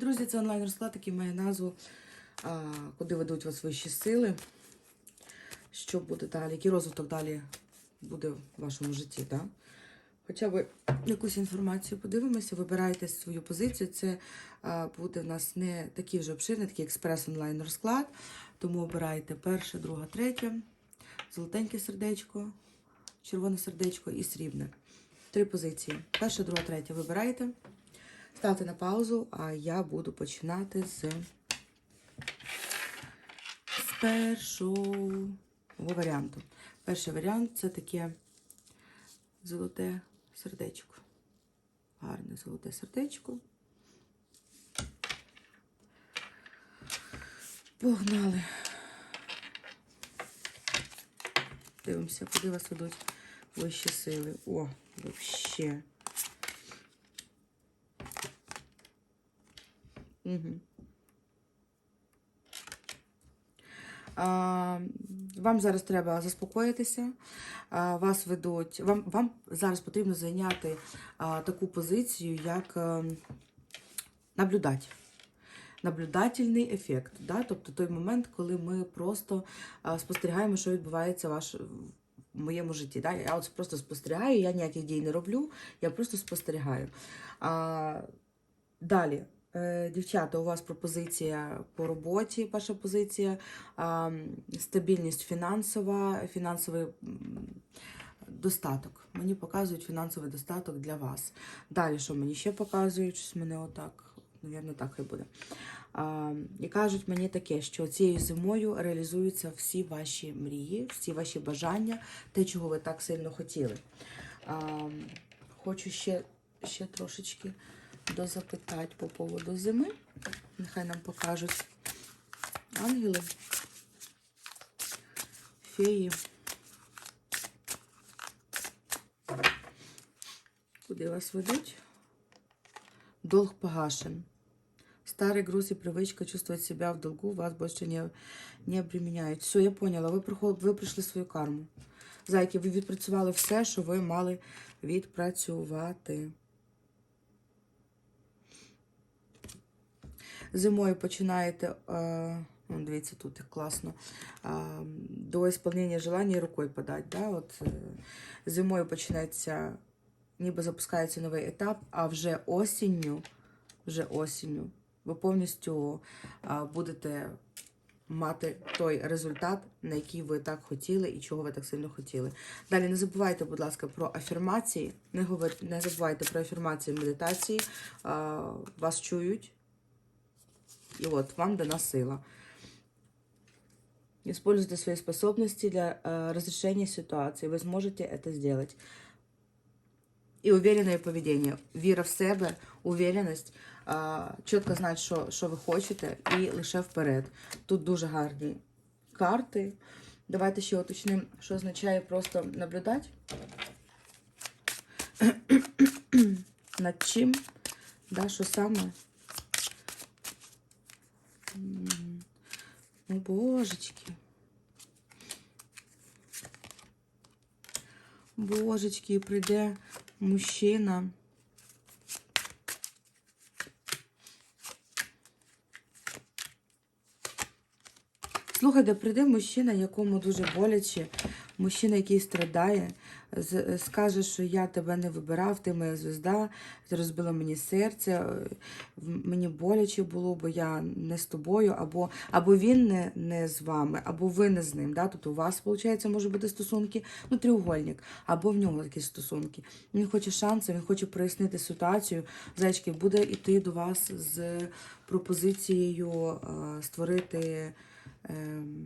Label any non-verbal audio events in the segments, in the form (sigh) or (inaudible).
друзі! Це онлайн розклад, який має назву Куди ведуть вас вищі сили. Що буде далі? Який розвиток далі буде в вашому житті? Да? Хоча б якусь інформацію подивимося, вибирайте свою позицію. Це буде в нас не такий вже обширний, такий експрес онлайн розклад. Тому обирайте перше, друге, третє, золотеньке сердечко, червоне сердечко і срібне. Три позиції. Перше, друге, третє вибирайте. Ставте на паузу, а я буду починати з, з першого варіанту. Перший варіант це таке золоте сердечко. Гарне золоте сердечко. Погнали. Дивимося, куди вас ведуть вищі сили. О, взагалі. Вам зараз треба заспокоїтися. Вас ведуть. Вам, вам зараз потрібно зайняти таку позицію, як а, наблюдати. Наблюдательний ефект. Да? Тобто той момент, коли ми просто спостерігаємо, що відбувається в, моєму житті. Да? Я от просто спостерігаю, я ніяких дій не роблю, я просто спостерігаю. Далі. Е, Дівчата, у вас пропозиція по роботі. Перша позиція стабільність фінансова, фінансовий достаток. Мені показують фінансовий достаток для вас. Далі, що мені ще показують? Щось мене отак, навірно, так і буде. І кажуть мені таке, що цією зимою реалізуються всі ваші мрії, всі ваші бажання, те, чого ви так сильно хотіли. Хочу ще, ще трошечки дозапитати по поводу зими. Нехай нам покажуть ангели, феї. Куди вас ведуть? Долг погашен. Старый груз и привычка чувствовать себя в долгу вас больше не, не обременяють. Все, я поняла. Ви, ви пройшли свою карму. Зайки, ви відпрацювали все, що ви мали відпрацювати. Зимою починаєте, ну, дивіться, тут як класно, до ісполнення желання рукою подати. Да? От, е, зимою починається, ніби запускається новий етап, а вже осінню, вже осінню ви повністю будете мати той результат, на який ви так хотіли і чого ви так сильно хотіли. Далі не забувайте, будь ласка, про афірмації. Не говор... не забувайте про афірмації медитації. Вас чують. И вот вам дана сила. Используйте свои способности для э, разрешения ситуации. Вы сможете это сделать. І уверенне поведіння. Віра в себе, уверенність, э, чітко знати, що, що ви хочете, і лише вперед. Тут дуже гарні карти. Давайте ще уточнимо, що означає просто наблюдати. (clears throat) Над чим, да, що саме. О, божечки. Божечки, прийде мужчина. Слухайте, прийде мужчина, якому дуже боляче, мужчина, який страдає, скаже, що я тебе не вибирав, ти моя звізда, ти розбила мені серце, е, мені боляче було, бо я не з тобою, або, або він не, не з вами, або ви не з ним. Да? Тобто у вас, виходить, може бути стосунки, ну, треугольник, або в нього такі стосунки. Він хоче шанси, він хоче прояснити ситуацію. Зайчики, буде йти до вас з пропозицією е, створити ем,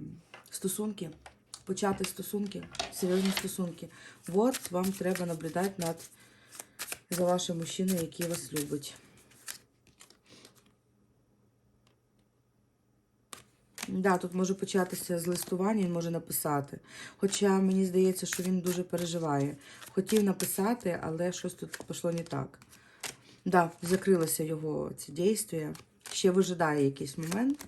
стосунки, почати стосунки, серйозні стосунки. От вам треба наблюдати над за вашим мужчиною, який вас любить. Да, тут може початися з листування, він може написати. Хоча мені здається, що він дуже переживає. Хотів написати, але щось тут пішло не так. Да, закрилося його ці дійства. Ще вижидає якийсь момент.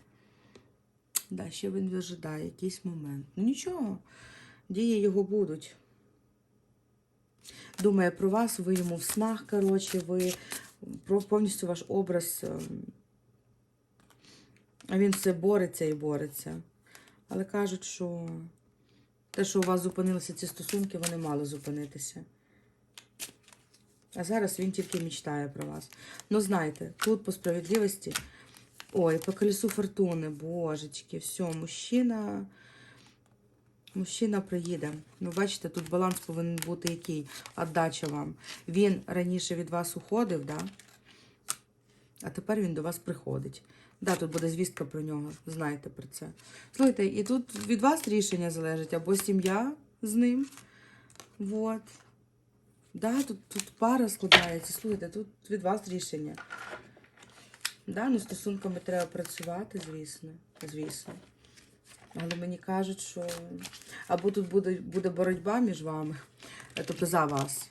Да, ще він вижидає якийсь момент. Ну нічого, дії його будуть. Думає про вас, ви йому в снах, коротше, ви про повністю ваш образ ем, А він все бореться і бореться. Але кажуть, що те, що у вас зупинилися ці стосунки, вони мали зупинитися. А зараз він тільки мечтає про вас. Ну, знаєте, тут по справедливості. Ой, по колесу фортуни, божечки, все, мужчина. Мужчина приїде. Ну, бачите, тут баланс повинен бути який? Отдача вам. Він раніше від вас уходив, да? а тепер він до вас приходить. Да, тут буде звістка про нього, знаєте про це. Слухайте, і тут від вас рішення залежить, або сім'я з ним. Вот. Да, тут, тут пара складається. Слухайте, тут від вас рішення. Да, ну стосунками треба працювати, звісно. Звісно. Але мені кажуть, що або тут буде, буде боротьба між вами, е, тобто за вас.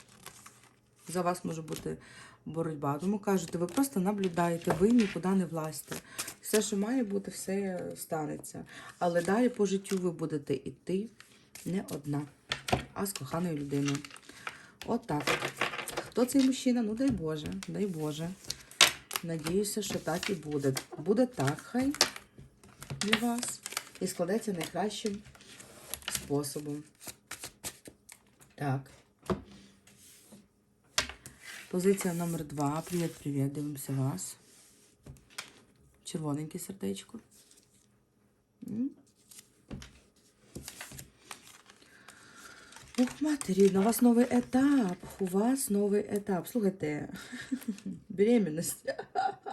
За вас може бути боротьба. Тому кажете, ви просто наблюдаєте, ви нікуди не влазьте. Все, що має бути, все станеться. Але далі по життю ви будете йти не одна, а з коханою людиною. От так. Хто цей мужчина? Ну дай Боже, дай Боже. Надіюся, що так і буде. Буде так, хай для вас. І складеться найкращим способом. Так. Позиція номер два. Привіт, привіт. Дивимося вас. Червоненьке сердечко. Матері, у вас новий етап. У вас новий етап. Слухайте, (laughs) беременність.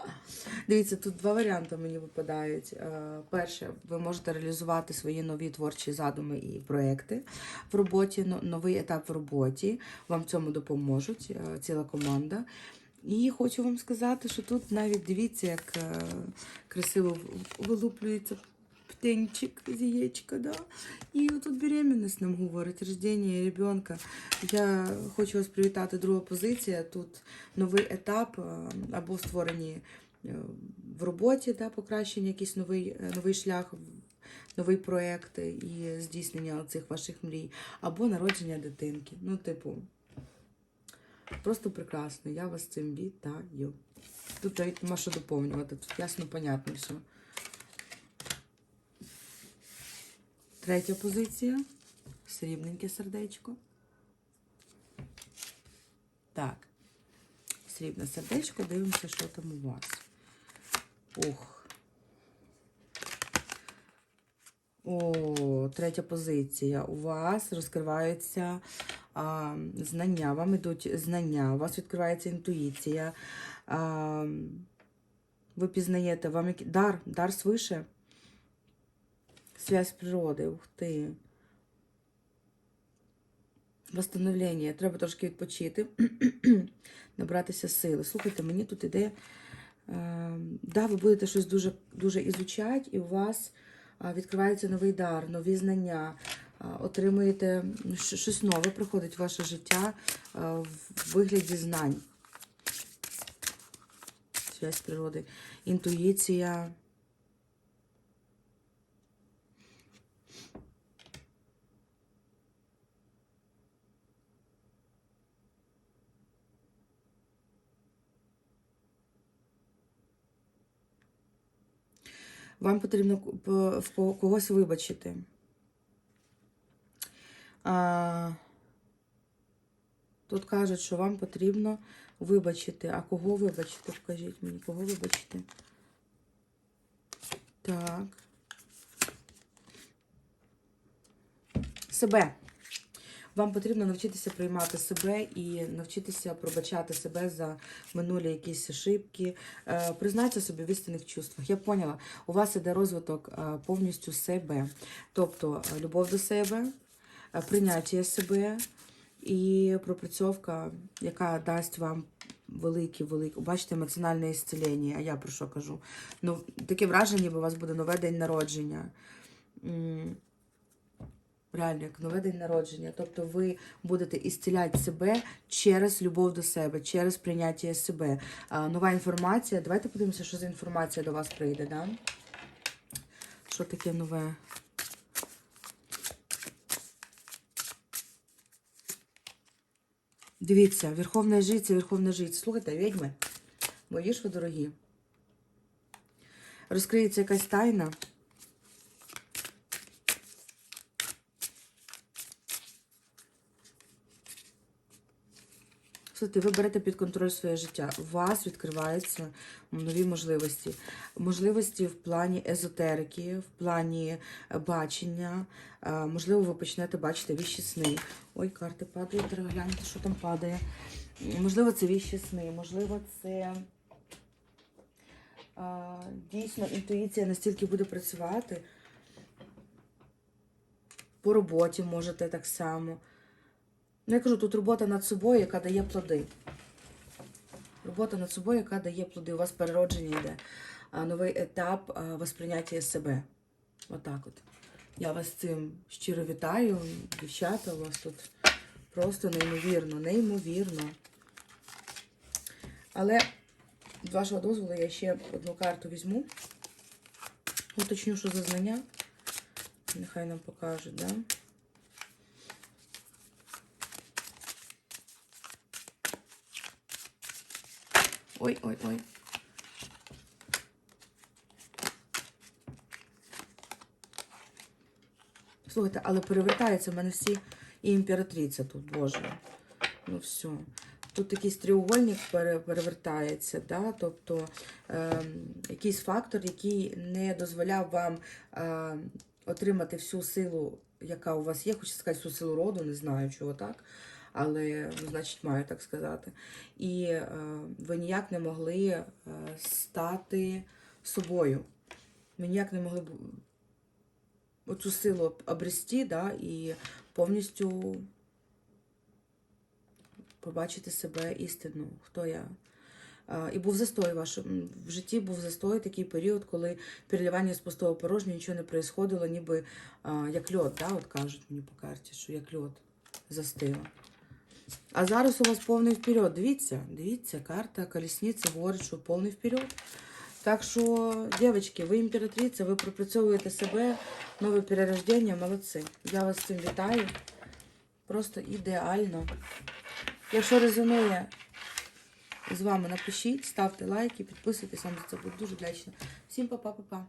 (laughs) Дивіться, тут два варіанти мені випадають. Е, Перше, ви можете реалізувати свої нові творчі задуми і проекти в роботі, новий етап в роботі. Вам в цьому допоможуть е, ціла команда. І хочу вам сказати, що тут навіть дивіться, як е, красиво вилуплюється птенчик з яєчка, да? І тут беременність нам говорить, рождення ребенка. Я хочу вас привітати. Друга позиція. Тут новий етап або створені е, в роботі, да, покращення, якийсь новий, е, новий шлях, новий проєкт і здійснення цих ваших мрій, або народження дитинки. Ну, типу, просто прекрасно. Я вас цим вітаю. Тут навіть нема що доповнювати, тут ясно, понятно все. Третя позиція. Срібненьке сердечко. Так. Срібне сердечко, дивимося, що там у вас. Ух. О, третя позиція. У вас розкриваються а, знання. Вам ідуть знання, у вас відкривається інтуїція. А, ви пізнаєте, вам який дар, дар свише. Связь природи, ух ти. Восстановлення. Треба трошки відпочити, (clears throat) набратися сили. Слухайте, мені тут іде. Е, да, ви будете щось дуже, дуже ізучати, і у вас відкривається новий дар, нові знання. Отримуєте щось нове, приходить в ваше життя в вигляді знань. Связь природи, інтуїція. Вам потрібно когось вибачити. А, тут кажуть, що вам потрібно вибачити. А кого вибачити? Покажіть мені, кого вибачити. Так. Себе. Вам потрібно навчитися приймати себе і навчитися пробачати себе за минулі якісь ошибки, е, признатися собі в істинних чувствах. Я поняла, у вас іде розвиток е, повністю себе, тобто е, любов до себе, прийняття себе і пропрацьовка, яка дасть вам велике, велике, бачите, емоціональне ісцілення. А я про що кажу? Ну, таке враження, ніби у вас буде нове день народження. Реально, як нове день народження. Тобто ви будете ісціляти себе через любов до себе, через прийняття себе. А, нова інформація. Давайте подивимося, що за інформація до вас прийде, да? Що таке нове? Дивіться, Верховна Жиця, Верховна Жиця. Слухайте, відьми, мої ж ви дорогі. розкриється якась тайна. Слухайте, ви берете під контроль своє життя. У вас відкриваються нові можливості. Можливості в плані езотерики, в плані е, бачення. Е, Можливо, ви почнете бачити віщі сни. Ой, карти падають, треба глянути, що там падає. Можливо, це віщі сни, можливо, це дійсно інтуїція настільки буде працювати. По роботі можете так само. Ну, я кажу, тут робота над собою, яка дає плоди. Робота над собою, яка дає плоди. У вас переродження йде. Новий етап восприйняття себе. Отак от. Я вас цим щиро вітаю. Дівчата, у вас тут просто неймовірно, неймовірно. Але з вашого дозволу я ще одну карту візьму. Уточню, що за знання. Нехай нам покажуть, да? Ой, ой, ой. Слухайте, але перевертається в мене всі і імператриця тут, боже. Ну все. Тут якийсь треугольник пере- перевертається, да? тобто е, якийсь фактор, який не дозволяв вам е, отримати всю силу, яка у вас є, хочу сказати, всю силу роду, не знаю, чого так, але, ну, значить, маю так сказати. І е, ви ніяк не могли е, стати собою. Ви ніяк не могли б оцю силу обрести, да, і повністю побачити себе істину, хто я. І був застой ваш в житті був застой такий період, коли переливання з пустого порожнього нічого не происходило, ніби як льод, да, от кажуть мені по карті, що як льод застило. А зараз у вас повний вперед. Дивіться, дивіться, карта колісниця говорить, що повний вперед. Так що, дівчатки, ви імператриця, ви пропрацьовуєте себе, нове перерождення, молодці. Я вас цим вітаю. Просто ідеально. Якщо резонує з вами, напишіть, ставте лайки, підписуйтесь, вам за це буду дуже вдячна. Всім па-па-па-па.